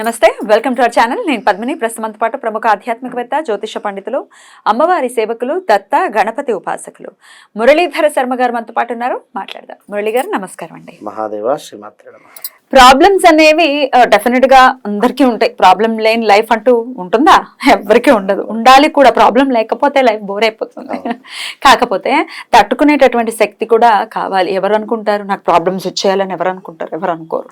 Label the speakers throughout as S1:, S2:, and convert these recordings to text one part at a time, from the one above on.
S1: నమస్తే welcome to our channel. నేను పద్మిని. ప్రస్తుతంతో పాటు ప్రముఖ ఆధ్యాత్మికవేత్త జ్యోతిష పండితులు అమ్మవారి సేవకులు దత్త గణపతి ఉపాసకులు. మురళీధర శర్మ గారు మనతో పాటు ఉన్నారు. మాట్లాడదాం. మురళి గారు నమస్కారం అండి.
S2: మహాదేవ శ్రీమాత్ర
S1: ప్రాబ్లమ్స్ అనేవి డెఫినెట్గా అందరికీ ఉంటాయి. ప్రాబ్లం లేని లైఫ్ అంటూ ఉంటుందా? ఎవరికీ ఉండదు. ఉండాలి కూడా. ప్రాబ్లం లేకపోతే లైఫ్ బోర్ అయిపోతుంది. కాకపోతే తట్టుకునేటటువంటి శక్తి కూడా కావాలి. ఎవరు అనుకుంటారు? నాకు ప్రాబ్లమ్స్ వచ్చేయాలని ఎవరు అనుకుంటారు? ఎవరు అనుకోరు.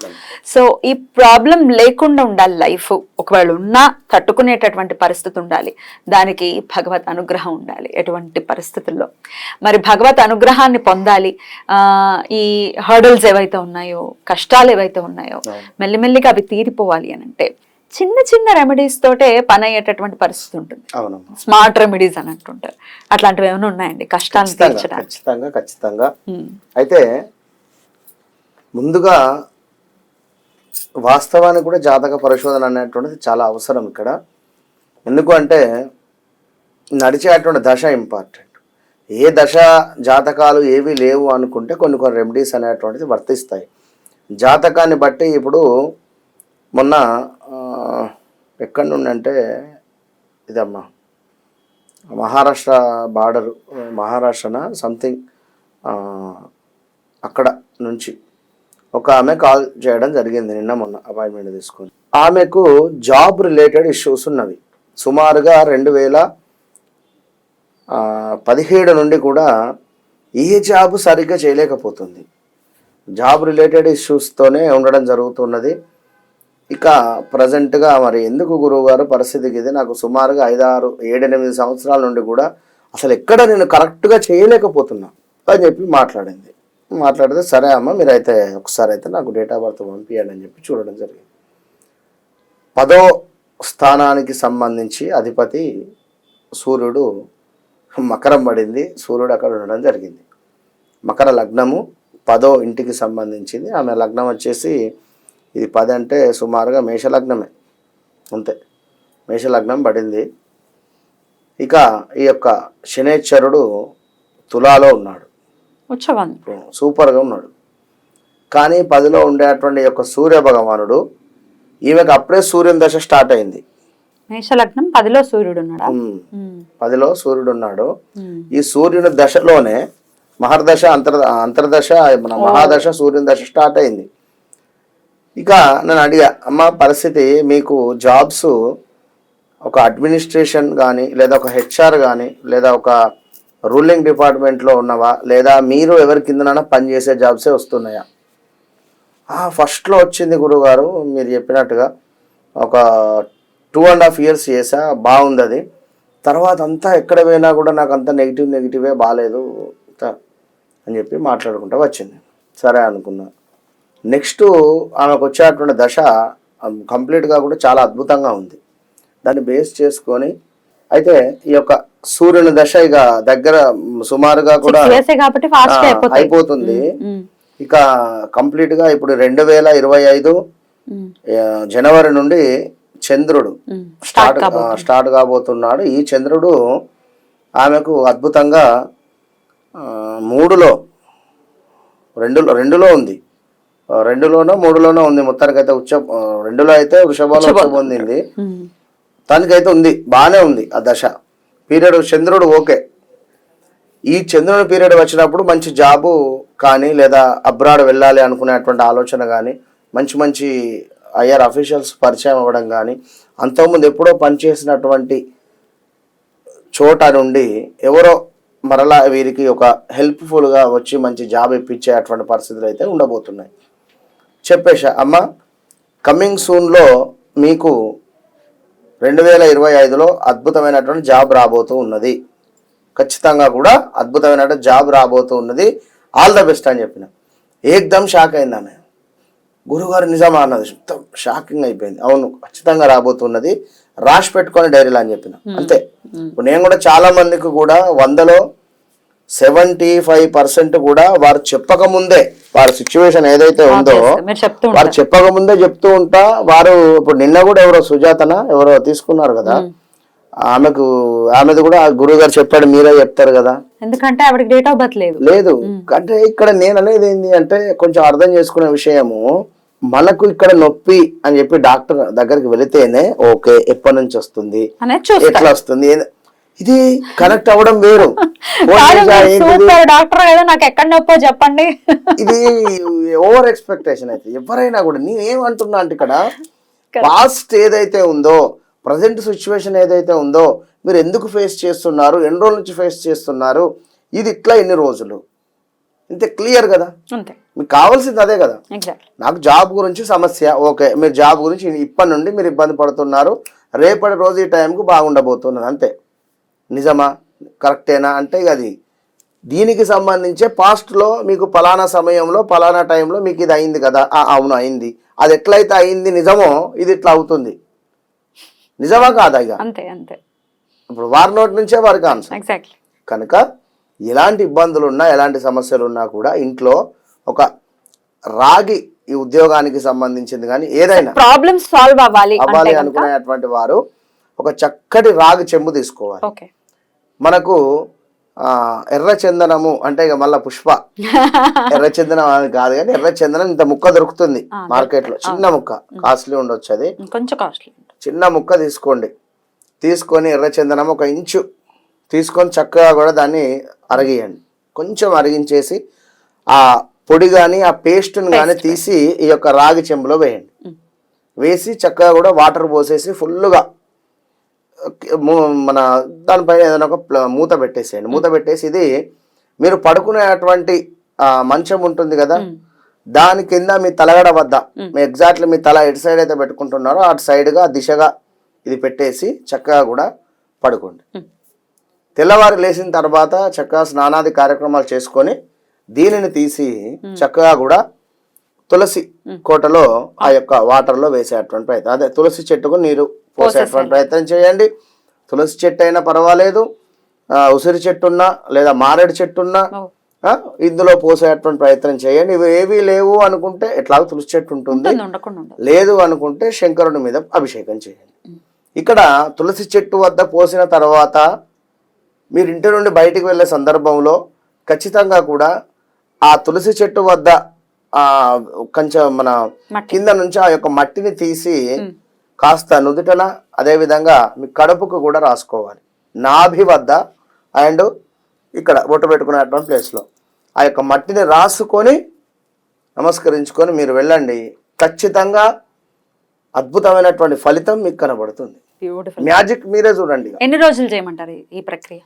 S1: సో ఈ ప్రాబ్లం లేకుండా ఉండాలి లైఫ్ ఒకవేళ ఉన్నా తట్టుకునేటటువంటి పరిస్థితి ఉండాలి. దానికి భగవత్ అనుగ్రహం ఉండాలి ఎటువంటి పరిస్థితుల్లో. మరి భగవత్ అనుగ్రహాన్ని పొందాలి. ఈ హర్డల్స్ ఏవైతే ఉన్నాయో కష్టాలు ఏవైతే ఉన్నాయో. మెల్లిమెల్లిగా అవి తీరిపోవాలి అని అంటే చిన్న చిన్న రెమెడీస్ తోటే పని అయ్యేటటువంటి పరిస్థితి ఉంటుంది. స్మార్ట్ రెమెడీస్ అని అంటుంటారు. అట్లాంటివి ఏమైనా ఉన్నాయండి? కష్టాలను
S2: ఖచ్చితంగా
S1: తీర్చడానికి.
S2: ఖచ్చితంగా అయితే ముందుగా వాస్తవానికి కూడా జాతక పరిశోధన అనేటువంటిది చాలా అవసరం ఇక్కడ. ఎందుకు అంటే నడిచేటువంటి దశ ఇంపార్టెంట్ ఏ దశ జాతకాలు ఏవి లేవు అనుకుంటే కొన్ని కొన్ని రెమెడీస్ అనేటువంటిది వర్తిస్తాయి. జాతకాన్ని బట్టి ఇప్పుడు మొన్న ఎక్కడి నుండి అంటే ఇదమ్మా మహారాష్ట్ర బార్డరు మహారాష్ట్రన సంథింగ్ అక్కడ నుంచి ఒక ఆమె కాల్ చేయడం జరిగింది నిన్న మొన్న అపాయింట్మెంట్ తీసుకొని. ఆమెకు జాబ్ రిలేటెడ్ ఇష్యూస్ ఉన్నవి. సుమారుగా రెండు వేల పదిహేడు నుండి కూడా ఏ జాబ్ సరిగ్గా చేయలేకపోతుంది. జాబ్ రిలేటెడ్ ఇష్యూస్తోనే ఉండడం జరుగుతున్నది. ఇక ప్రజెంట్గా మరి ఎందుకు గురువుగారు పరిస్థితికి ఇది? నాకు సుమారుగా ఐదారు ఏడెనిమిది సంవత్సరాల నుండి కూడా అసలు ఎక్కడ నేను కరెక్ట్గా చేయలేకపోతున్నా అని చెప్పి మాట్లాడింది. మాట్లాడితే సరే అమ్మ మీరైతే ఒకసారి అయితే నాకు డేట్ ఆఫ్ బర్త్ పంపించండి అని చెప్పి చూడడం జరిగింది. పదో స్థానానికి సంబంధించి అధిపతి సూర్యుడు మకరం పడింది. సూర్యుడు అక్కడ ఉండడం జరిగింది. మకర లగ్నము పదో ఇంటికి సంబంధించింది. ఆమె లగ్నం వచ్చేసి ఇది పది అంటే సుమారుగా మేషలగ్నమే. అంతే. మేషలగ్నం పడింది. ఇక ఈ యొక్క శనేశ్వరుడు తులాలో ఉన్నాడు. సూపర్గా ఉన్నాడు. కానీ పదిలో ఉండేటువంటి యొక్క సూర్య భగవానుడు ఈమెకు అప్పుడే సూర్యుని దశ స్టార్ట్ అయింది.
S1: మేషలగ్నం పదిలో సూర్యుడు ఉన్నాడా?
S2: పదిలో సూర్యుడు ఉన్నాడు. ఈ సూర్యుని దశలోనే మహర్దశ అంతర్ అంతర్దశ మన మహాదశ సూర్యుని దశ స్టార్ట్ అయింది. ఇక నేను అడిగా అమ్మ పరిస్థితి మీకు జాబ్స్ ఒక అడ్మినిస్ట్రేషన్ కానీ లేదా ఒక హెచ్ఆర్ కానీ లేదా ఒక రూలింగ్ డిపార్ట్మెంట్లో ఉన్నవా లేదా మీరు ఎవరి కిందనైనా పనిచేసే జాబ్సే వస్తున్నాయా? ఫస్ట్లో వచ్చింది గురుగారు మీరు చెప్పినట్టుగా ఒక టూ అండ్ హాఫ్ ఇయర్స్ చేసా బాగుంది అది. తర్వాత అంతా ఎక్కడ పోయినా కూడా నాకు అంతా నెగిటివ్ నెగిటివే బాగాలేదు అని చెప్పి మాట్లాడుకుంటూ వచ్చింది. సరే అనుకున్నా. నెక్స్ట్ ఆమెకు వచ్చేటువంటి దశ కంప్లీట్గా కూడా చాలా అద్భుతంగా ఉంది. దాన్ని బేస్ చేసుకొని అయితే ఈ యొక్క సూర్యుని దశ ఇక దగ్గర సుమారుగా కూడా అయిపోతుంది. ఇక కంప్లీట్గా ఇప్పుడు రెండు వేల ఇరవై ఐదు జనవరి నుండి చంద్రుడు. స్టార్ట్ స్టార్ట్ కాబోతున్నాడు. ఈ చంద్రుడు ఆమెకు అద్భుతంగా మూడులో. రెండులో రెండులో ఉంది. రెండులోనో మూడులోనో ఉంది. మొత్తానికి అయితే ఉచ్చ రెండులో అయితే వృషభంలో పొందింది
S1: ఉమ్,
S2: తనకైతే ఉంది. బాగానే ఉంది ఆ దశ. పీరియడ్ చంద్రుడు ఓకే. ఈ చంద్రుని పీరియడ్ వచ్చినప్పుడు మంచి జాబు కానీ లేదా అబ్రాడ్ వెళ్ళాలి అనుకునేటువంటి ఆలోచన కానీ మంచి మంచి ఐఆర్ అఫీషియల్స్ పరిచయం అవ్వడం కానీ అంతకుముందు ఎప్పుడో పనిచేసినటువంటి చోట నుండి ఎవరో మరలా వీరికి ఒక హెల్ప్ఫుల్గా వచ్చి మంచి జాబ్ ఇప్పించే అటువంటి పరిస్థితులు అయితే ఉండబోతున్నాయి. చెప్పేశా అమ్మ కమింగ్ సూన్లో మీకు రెండు వేల ఇరవై ఐదులో అద్భుతమైనటువంటి జాబ్ రాబోతూ ఉన్నది. ఖచ్చితంగా కూడా అద్భుతమైనటువంటి జాబ్ రాబోతూ ఉన్నది. ఆల్ ద బెస్ట్ అని చెప్పిన. ఏకదమ్ షాక్ అయింది ఆమె. గురుగారు నిజమా అన్నది. షాకింగ్ అయిపోయింది. అవును ఖచ్చితంగా రాబోతున్నది రాసి పెట్టుకొని డైరీలో అని చెప్పిన. అంతే. ఇప్పుడు నేను కూడా చాలా మందికి కూడా వందలో సెవెంటీ ఫైవ్ పర్సెంట్ కూడా వారు చెప్పక ముందే వారి సిచ్యువేషన్ ఏదైతే ఉందో వారు
S1: ఉంటారు.
S2: చెప్పక ముందే చెప్తూ ఉంటా వారు ఇప్పుడు నిన్న కూడా ఎవరో సుజాతన ఎవరో తీసుకున్నారు కదా ఆమెకు ఆమెది కూడా గురువు గారు చెప్పాడు మీరే చెప్తారు కదా.
S1: ఎందుకంటే ఆవిడకి డేట్ ఆఫ్ బర్త్ లేదు.
S2: లేదు అంటే ఇక్కడ నేను అనేది ఏంటి అంటే కొంచెం అర్థం చేసుకునే విషయము మనకు ఇక్కడ నొప్పి అని చెప్పి డాక్టర్ దగ్గరికి వెళితేనే ఓకే ఎప్పటి నుంచి వస్తుంది? ఎట్లా వస్తుంది? ఇది కనెక్ట్ అవ్వడం వేరు.
S1: డాక్టర్ కదా నాకు ఎక్కడ నొప్పో చెప్పండి.
S2: ఇది ఓవర్ ఎక్స్పెక్టేషన్ అయితే. ఎవరైనా కూడా నేనేమంటున్నా అంటే ఇక్కడ పాస్ట్ ఏదైతే ఉందో ప్రజెంట్ సిచ్యువేషన్ ఏదైతే ఉందో మీరు ఎందుకు ఫేస్ చేస్తున్నారు? ఎన్ని రోజుల నుంచి ఫేస్ చేస్తున్నారు? ఇది ఇట్లా ఎన్ని రోజులు. ఇంతే క్లియర్ కదా? మీకు కావాల్సింది అదే కదా? నాకు జాబ్ గురించి సమస్య. ఓకే మీరు జాబ్ గురించి ఇప్పటి నుండి మీరు ఇబ్బంది పడుతున్నారు. రేపటి రోజు ఈ టైంకు బాగుండబోతున్నది అంతే. నిజమా? కరెక్టేనా? అంటే అది. దీనికి సంబంధించే పాస్ట్లో మీకు పలానా సమయంలో పలానా టైంలో మీకు ఇది అయింది కదా? అవును అయింది. అది ఎట్లయితే అయింది నిజమో ఇది ఇట్లా అవుతుంది. నిజమా కాదా ఇక
S1: అంతే అంతే.
S2: ఇప్పుడు వారి నోటి నుంచే వారికి ఆన్సర్
S1: ఎగ్జాక్ట్లీ
S2: కనుక ఎలాంటి ఇబ్బందులు ఉన్నా ఎలాంటి సమస్యలు ఉన్నా కూడా ఇంట్లో ఒక రాగి ఈ ఉద్యోగానికి సంబంధించింది కానీ ఏదైనా
S1: ప్రాబ్లమ్స్ సాల్వ్ అవ్వాలి
S2: అవ్వాలి అనుకునేటువంటి వారు ఒక చక్కటి రాగి చెంబు తీసుకోవాలి. మనకు ఎర్ర చందనము అంటే ఇక మళ్ళా పుష్ప. ఎర్ర చందనం అని కాదు కానీ ఎర్ర చందనం ఇంత ముక్క దొరుకుతుంది మార్కెట్లో చిన్న ముక్క. కాస్ట్లీ ఉండొచ్చు అది.
S1: కొంచెం కాస్ట్లీ.
S2: చిన్న ముక్క తీసుకోండి. తీసుకొని ఎర్ర చందనం ఒక ఇంచు తీసుకొని చక్కగా కూడా దాన్ని అరగియండి. కొంచెం అరిగించేసి ఆ పొడి కానీ ఆ పేస్ట్ని కానీ తీసి ఈ యొక్క రాగి చెంబులో వేయండి. వేసి చక్కగా కూడా వాటర్ పోసేసి ఫుల్గా మన దానిపైన ఏదైనా ఒక మూత పెట్టేసేయండి. మూత పెట్టేసి ఇది మీరు పడుకునేటువంటి మంచం ఉంటుంది కదా దాని కింద మీ తలగడ వద్ద మీ ఎగ్జాక్ట్లీ మీ తల ఎటు సైడ్ అయితే పెట్టుకుంటున్నారో అటు సైడ్గా దిశగా ఇది పెట్టేసి చక్కగా కూడా పడుకోండి. తెల్లవారు లేచిన తర్వాత చక్కగా స్నానాది కార్యక్రమాలు చేసుకొని దీనిని తీసి చక్కగా కూడా తులసి కోటలో ఆ యొక్క వాటర్లో వేసేటువంటి ప్రయత్నం. అదే తులసి చెట్టుకు నీరు పోసేటువంటి ప్రయత్నం చేయండి. తులసి చెట్టు అయినా పర్వాలేదు. ఉసిరి చెట్టు ఉన్నా లేదా మారేడు చెట్టు ఉన్నా
S1: ఓ.
S2: ఆ, ఇందులో పోసేటువంటి ప్రయత్నం చేయండి. ఇవి ఏవి లేవు అనుకుంటే ఎట్లాగో తులసి చెట్టు ఉంటుంది. లేదు అనుకుంటే శంకరుని మీద అభిషేకం చేయండి. ఇక్కడ తులసి చెట్టు వద్ద పోసిన తర్వాత మీరు ఇంటి నుండి బయటికి వెళ్ళే సందర్భంలో ఖచ్చితంగా కూడా ఆ తులసి చెట్టు వద్ద ఆ కొంచెం మన. కింద నుంచి ఆ యొక్క మట్టిని తీసి కాస్త నుదుటన అదే విధంగా మీ కడుపుకు కూడా రాసుకోవాలి. నాభి వద్ద అండ్ ఇక్కడ బొట్టు పెట్టుకునేటువంటి ప్లేస్లో ఆ యొక్క మట్టిని రాసుకొని నమస్కరించుకొని మీరు వెళ్ళండి. ఖచ్చితంగా అద్భుతమైనటువంటి ఫలితం మీకు కనబడుతుంది. మ్యాజిక్ మీరే చూడండి.
S1: ఎన్ని రోజులు చేయమంటారు ఈ ప్రక్రియ?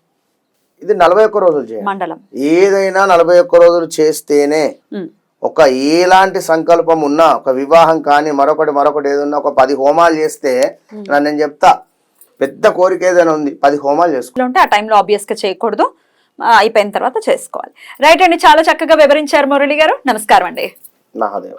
S2: ఇది నలభై ఒక్క రోజులు చేయాలి.
S1: మండలం.
S2: ఏదైనా నలభై ఒక్క రోజులు చేస్తేనే. ఒక ఎలాంటి సంకల్పం ఉన్నా ఒక వివాహం కానీ మరొకటి మరొకటి ఏదన్నా ఒక పది హోమాలు చేస్తే నా- నేను చెప్తా పెద్ద కోరిక ఏదైనా ఉంది పది హోమాలు చేసుకో.
S1: లో ఉంటే ఆ టైంలో ఆబ్వియస్గా చేయకూడదు. అయిపోయిన తర్వాత చేసుకోవాలి. రైట్ అండి చాలా చక్కగా వివరించారు మురళి గారు. నమస్కారం అండి.
S2: మహాదేవ.